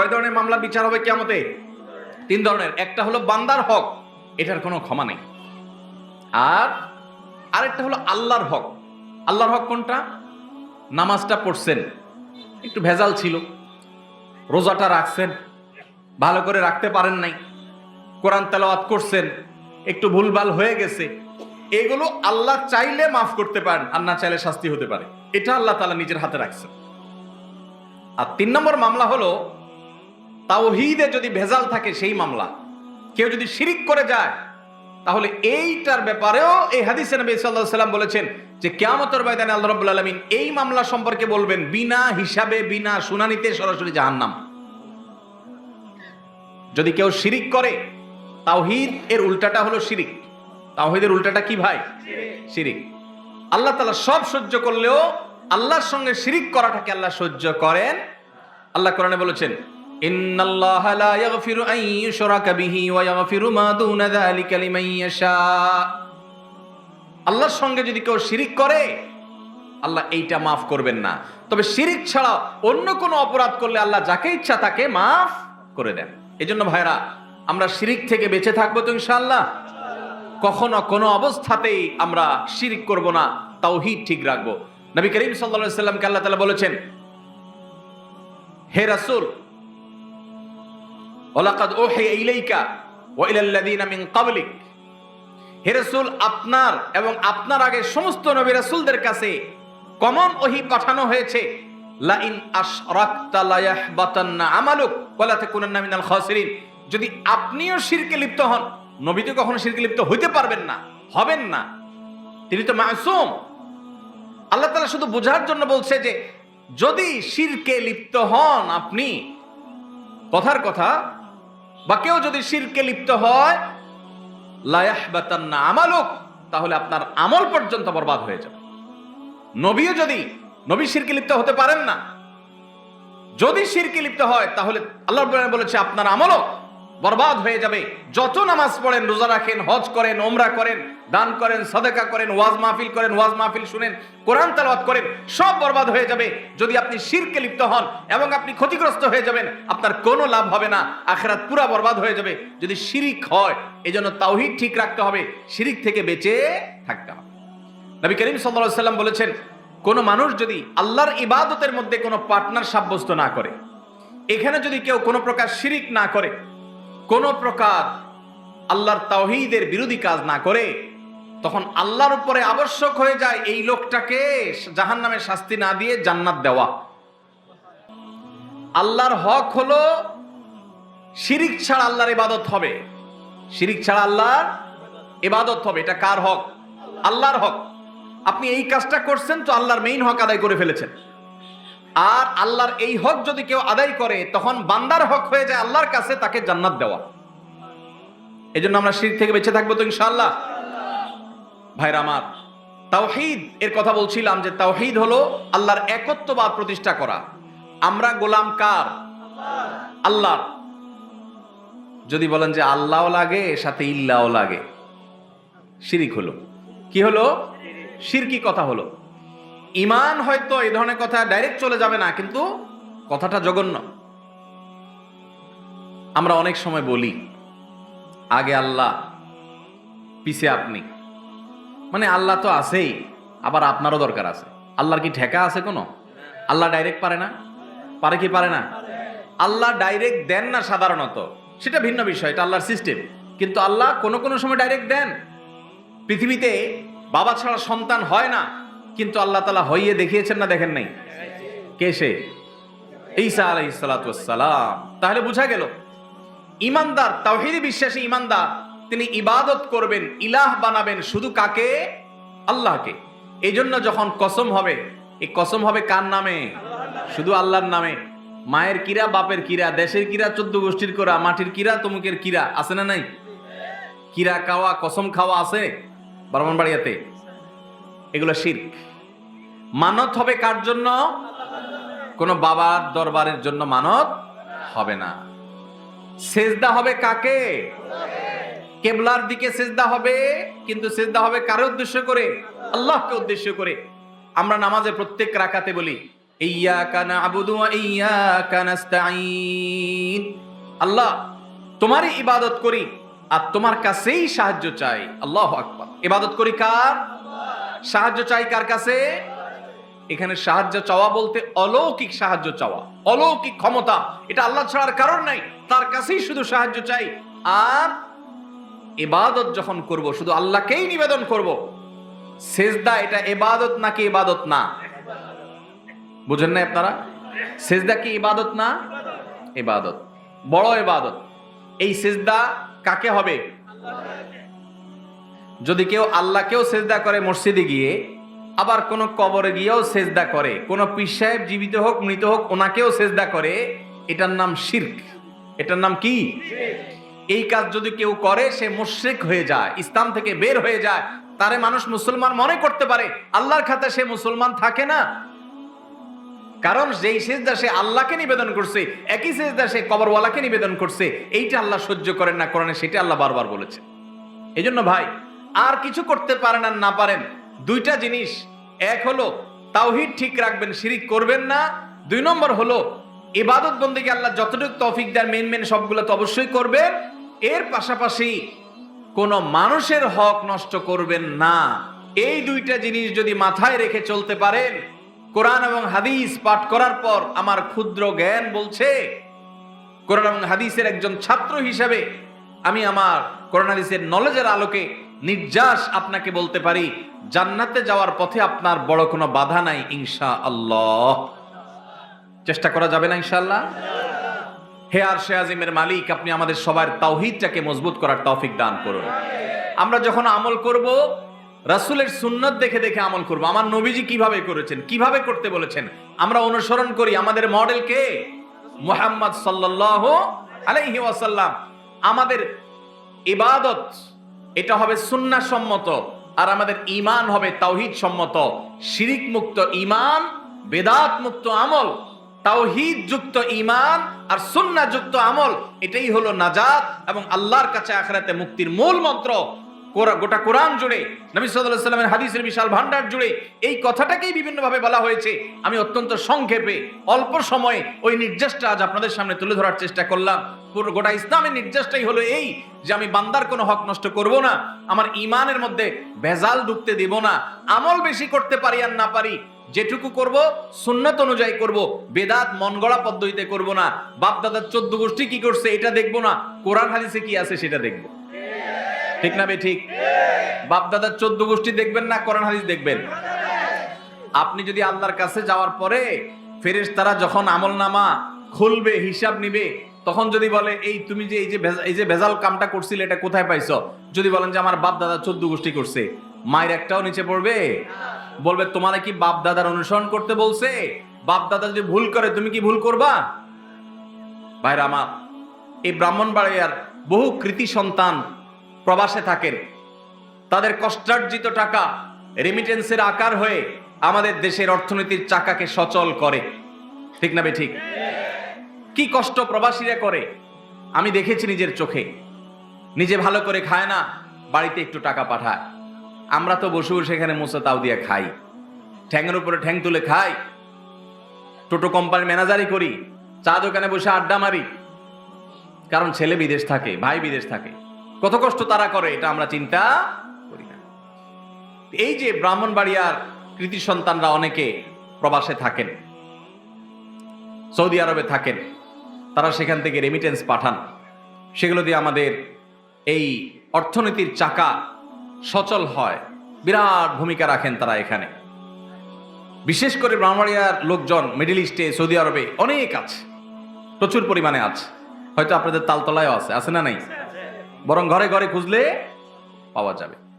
কয় ধরনের মামলা বিচার হবে কেমতে তিন ধরনের। একটা হলো বান্দার হক, এটার কোনো ক্ষমা নেই। আর আরেকটা হলো আল্লাহর হক। আল্লাহর হক কোনটা? নামাজটা পড়ছেন। একটু ভেজাল ছিল। রোজাটা রাখছেন। ভালো করে রাখতে পারেন নাই। কোরআন তেলাওয়াত করছেন। একটু ভুলভাল হয়ে গেছে। এগুলো আল্লাহ চাইলে মাফ করতে পারেন, আর না চাইলে শাস্তি হতে পারে। এটা আল্লাহ তালা নিজের হাতে রাখছেন। আর তিন নম্বর মামলা হলো তাওহিদে যদি ভেজাল থাকে সেই মামলা। কেউ যদি শিরিক করে যায়, তাহলে এইটার ব্যাপারেও এই হাদিসে নবী আলাইহি সাল্লাম বলেছেন যে কিয়ামতের ময়দানে আল্লাহ রাব্বুল আলামিন এই মামলা সম্পর্কে বলবেন বিনা হিসাবে, বিনা শুনানিতে সরাসরি জাহান্নাম। যদি কেউ শিরিক করে, তাওহিদ এর উল্টাটা হলো শিরিক। তাওহিদের উল্টাটা কি ভাই? শিরিক। আল্লাহ তাআলা সব সহ্য করলেও আল্লাহর সঙ্গে শিরিক করাটাকে আল্লাহ সহ্য করেন। আল্লাহ কোরআনে বলেছেন ইন্নাল্লাহ লা ইয়াগফিরু আন ইউশরাকা বিহি ওয়া ইয়াগফিরু মা দুনা যালিকা লিমান ইয়াশা। আল্লাহর সঙ্গে যদি কেউ শিরিক করে, আল্লাহ এইটা মাফ করবেন না। তবে শিরিক ছাড়া অন্য কোনো অপরাধ করলে আল্লাহ যাকে ইচ্ছা তাকে মাফ করে দেন। এই জন্য ভাইরা আমরা শিরিক থেকে বেঁচে থাকব তো ইনশাআল্লাহ? কখনো কোনো অবস্থাতেই আমরা শিরিক করব না, তাওহীদ ঠিক রাখব। নবী করিম আলাইহি সাল্লামকে আল্লাহ তালা বলেছেন, হে রাসূল আপনার এবং আপনার আগে সমস্ত নবী রাসূলদের কাছে কমন ওহি পাঠানো হয়েছে আমালুক যদি আপনিও শিরকে লিপ্ত হন নবী তো কখনো শিরকে লিপ্ত হইতে পারবেন না, হবেন না। তিনি তো মাসুম। আল্লাহ তাআলা শুধু বোঝার জন্য বলছে যে, যদি শিরকে লিপ্ত হন আপনি, কথার কথা বা কেউ যদি শিরকে লিপ্ত হয় লায়াহবাতান্না আমালুক, তাহলে আপনার আমল পর্যন্ত বরবাদ হয়ে যাবে। নবীও যদি, নবী শিরকে লিপ্ত হতে পারেন না। যদি শিরকে লিপ্ত হয়, তাহলে আল্লাহ বলেছে, আপনার আমলও বরবাদ হয়ে যাবে। যত নামাজ পড়েন, রোজা রাখেন, হজ করেন ওমরা করেন, দান করেন, সদেকা করেন, ওয়াজ মাহফিল করেন, ওয়াজ মাহফিল শুনেন, কোরআন তেলাওয়াত করেন, সব বরবাদ হয়ে যাবে। যদি আপনি শিরকে লিপ্ত হন এবং আপনি ক্ষতিগ্রস্ত হয়ে যাবেন, আপনার কোনো লাভ হবে না। আখেরাত পুরা বরবাদ হয়ে যাবে। যদি শিরিক হয়, এজন্য তাওহীদ ঠিক রাখতে হবে। শিরিক থেকে বেঁচে থাকতে হবে। নবী করিম আলাইহি সাল্লাম বলেছেন, কোন মানুষ যদি আল্লাহর ইবাদতের মধ্যে কোনো পার্টনার সাব্যস্ত না করে, এখানে যদি কেউ কোনো প্রকার শিরিক না করে কোন প্রকার আল্লাহর তাওহিদের বিরোধী কাজ না করে, তখন আল্লাহর উপরে আবশ্যক হয়ে যায় এই লোকটাকে জাহান নামে শাস্তি না দিয়ে জান্নাত দেওয়া। আল্লাহর হক হলো, শিরিক ছাড়া আল্লাহর ইবাদত হবে। শিরিক ছাড়া আল্লাহর ইবাদত হবে। এটা কার হক? আল্লাহর হক। আপনি এই কাজটা করছেন তো আল্লাহর মেইন হক আদায় করে ফেলেছেন। আর আল্লাহর এই হক যদি কেউ আদায় করে, তখন বান্দার হক হয়ে যায় আল্লাহর কাছে তাকে জান্নাত দেওয়া। এই জন্য আমরা শির থেকে বেঁচে থাকব তো ইনশাআল্লাহ। ভাইরা আমার, তাওহিদ, এর কথা বলছিলাম যে তাওহিদ হলো আল্লাহর একত্ববাদ প্রতিষ্ঠা করা। আমরা গোলাম কার? আল্লাহর যদি বলেন যে আল্লাহও লাগে সাথে ইল্লাও লাগে। শিরিক হলো। কি হলো? শিরকি কথা হলো। ইমান হয়তো এই ধরনের কথা ডাইরেক্ট চলে যাবে না, কিন্তু কথাটা জঘন্য। আমরা অনেক সময় বলি, আগে আল্লাহ, পিছে আপনি। মানে আল্লাহ তো আছেই, আবার আপনারও দরকার আছে। আল্লাহর কি ঠেকা আছে কোনো? আল্লাহ ডাইরেক্ট পারে না? পারে কি পারে না? আল্লাহ ডাইরেক্ট দেন না সাধারণত। সেটা ভিন্ন বিষয়, এটা আল্লাহর সিস্টেম কিন্তু আল্লাহ কোনো কোনো সময় ডাইরেক্ট দেন। পৃথিবীতে বাবা ছাড়া সন্তান হয় না। কিন্তু আল্লাহ তালা হইয়ে দেখিয়েছেন না দেখেন নাই? কে সে? ঈসা আলাইসালাম তাহলে বুঝা গেল, ইমানদার, তাওহিদি বিশ্বাসী ইমানদার, তিনি ইবাদত করবেন, ইলাহ বানাবেন শুধু কাকে? আল্লাহকে। এই জন্য যখন কসম হবে, এই কসম হবে কার নামে? শুধু আল্লাহর নামে। মায়ের কিরা বাপের কিরা দেশের কিরা চোদ্দ গোষ্ঠীর করা মাটির কিরা তমুকের কিরা আছে না নাই? কিরা খাওয়া, কসম খাওয়া আছে? ব্রাহ্মণবাড়িয়াতে। এগুলো শির্ক। মানত হবে কার জন্য? কোন বাবার দরবারের জন্য মানত হবে না। সেজদা হবে কাকে? কেবলার দিকে সেজদা হবে, কিন্তু সেজদা হবে কারে উদ্দেশ্য করে? আল্লাহকে উদ্দেশ্য করে। আমরা নামাজে প্রত্যেক রাকাতে বলি ইয়াকা নাস্তাঈন। আল্লাহ, তোমারই ইবাদত করি আর তোমার কাছেই সাহায্য চাই। আল্লাহ আকবার। ইবাদত করি কার? সাহায্য চাই কার কাছে? এখানে সাহায্য চাওয়া বলতে অলৌকিক সাহায্য চাওয়া, অলৌকিক ক্ষমতা, এটা আল্লাহ ছাড়ার কারণ নাই, তার কাছেই শুধু সাহায্য চাই। আর এবাদত যখন করব, শুধু আল্লাহকেই নিবেদন করব, সেজদা এটা এবাদত নাকি ইবাদত না? বুঝেন না আপনারা? সেজদা কি ইবাদত না? এবাদত বড় এবাদত এই সেজদা কাকে হবে? যদি কেউ আল্লাহকেও সেজদা করে মসজিদে গিয়ে আবার কোন কবরে গিয়েও সেজদা করে। কোন পীর সাহেব জীবিত হোক, মৃত হোক, ওনাকেও সেজদা করে। এটার নাম শির্ক। এটার নাম কি? এই কাজ যদি কেউ করে, সে মুশরিক হয়ে যায়, ইসলাম থেকে বের হয়ে যায়। তারে মানুষ মুসলমান মনে করতে পারে, আল্লাহর খাতে সে মুসলমান থাকে না। কারণ যেই সেজদা সে আল্লাহকে নিবেদন করছে, একই সেজদা সে কবরওয়ালাকে নিবেদন করছে, এইটা আল্লাহ সহ্য করেন না করেন, সেটা আল্লাহ বারবার বলেছে এই জন্য ভাই, আর কিছু করতে পারেন আর না পারেন, দুইটা জিনিস এক হলো তাওহিদ ঠিক রাখবেন, শিরিক করবেন না। দুই নম্বর হলো ইবাদত বন্দিকে আল্লাহ যতটুকু তৌফিক দেন মেন মেন সবগুলো তো অবশ্যই করবেন। এর পাশাপাশি কোন মানুষের হক নষ্ট করবেন না। এই দুইটা জিনিস যদি মাথায় রেখে চলতে পারেন, কোরআন এবং হাদিস পাঠ করার পর আমার ক্ষুদ্র জ্ঞান বলছে, কোরআন এবং হাদিসের একজন ছাত্র হিসাবে আমি আমার কোরআন হাদিসের নলেজের আলোকে নির্যাস আপনাকে বলতে পারি, জান্নাতে যাওয়ার পথে আপনার বড় কোনো বাধা নাই ইনশা আল্লাহ চেষ্টা করা যাবে না, ইনশাআল্লাহ? হে আর সে আজিমের মালিক, আপনি আমাদের সবার তাওহিদটাকে মজবুত করার তৌফিক দান করুন। আমরা যখন আমল করব, রাসূলের সুন্নত দেখে দেখে আমল করব। আমার নবীজি কীভাবে করেছেন, কীভাবে করতে বলেছেন, আমরা অনুসরণ করি। আমাদের মডেল কে? মুহাম্মদ সাল্লাল্লাহু আলাইহি ওয়াসাল্লাম। আমাদের ইবাদত এটা হবে সুন্না সম্মত। আর আমাদের ইমান হবে তাওহিদ সম্মত। শিরিক মুক্ত ইমান বেদাত মুক্ত আমল, তাওহিদ যুক্ত ইমান আর সুন্না যুক্ত আমল, এটাই হলো নাজাত এবং আল্লাহর কাছে আখরাতে মুক্তির মূল মন্ত্র। গোটা কোরআন জুড়ে, নবী আলাইহি সাল্লামের হাদিসের বিশাল ভান্ডার জুড়ে এই কথাটাকেই বিভিন্নভাবে বলা হয়েছে। আমি অত্যন্ত সংক্ষেপে, অল্প সময়ে ওই নির্দেশটা আজ আপনাদের সামনে তুলে ধরার চেষ্টা করলাম। পুরো গোটা ইসলামের নির্দেশটাই হলো এই যে আমি বান্দার কোনো হক নষ্ট করব না, আমার ইমানের মধ্যে ভেজাল ঢুকতে দেব না, আমল বেশি করতে পারি আর না পারি, যেটুকু করব, সুন্নত অনুযায়ী করব, বেদাত মন গড়া পদ্ধতিতে করব না, বাপদাদার চোদ্দ গোষ্ঠী কি করছে এটা দেখব না, কোরআন হাদিসে কি আছে সেটা দেখব। ঠিক না ঠিক? বাপ দাদার চোদ্দ গোষ্ঠী দেখবেন না, কোরআন হাদিস দেখবেন? আপনি যদি আল্লাহর কাছে যাওয়ার পরে ফেরেশ তারা যখন আমল নামা খুলবে, হিসাব নিবে, তখন যদি বলে, এই তুমি যে, এই যে এই যে ভেজাল কামটা করছিলে, এটা কোথায় পাইছো? যদি বলেন যে, আমার বাপ দাদা চোদ্দ গোষ্ঠী করছে। মায়ের একটাও নিচে পড়বে। বলবে, তোমার কি বাপ দাদার অনুসরণ করতে বলছে? বাপ দাদা যদি ভুল করে, তুমি কি ভুল করবা? ভাইরা আমার, এই ব্রাহ্মণ ব্রাহ্মণবাড়িয়ার বহু কৃতি সন্তান প্রবাসে থাকেন। তাদের কষ্টার্জিত টাকা রেমিটেন্সের আকার হয়ে আমাদের দেশের অর্থনীতির চাকাকে সচল করে। ঠিক না ঠিক? কি কষ্ট প্রবাসীরা করে? আমি দেখেছি নিজের চোখে। নিজে ভালো করে খায় না, বাড়িতে একটু টাকা পাঠায়। আমরা তো বসে বসে এখানে মোসা তাও দিয়ে খাই। ঠ্যাংয়ের উপরে ঠ্যাং তুলে খাই। টোটো কোম্পানির ম্যানেজারই করি। চা দোকানে বসে আড্ডা মারি। কারণ ছেলে বিদেশ থাকে, ভাই বিদেশ থাকে। কত কষ্ট তারা করে, এটা আমরা চিন্তা করি না। এই যে ব্রাহ্মণবাড়িয়ার কৃতি সন্তানরা অনেকে প্রবাসে থাকেন, সৌদি আরবে থাকেন, তারা সেখান থেকে রেমিটেন্স পাঠান। সেগুলো দিয়ে আমাদের এই অর্থনীতির চাকা সচল হয়, বিরাট ভূমিকা রাখেন তারা এখানে। বিশেষ করে ব্রাহ্মণবাড়িয়ার লোকজন মিডিল ইস্টে সৌদি আরবে অনেক আছে, প্রচুর পরিমাণে আছে। হয়তো আপনাদের তালতলায়ও আছে আছে না নাই? বরং ঘরে ঘরে খুঁজলে পাওয়া যাবে।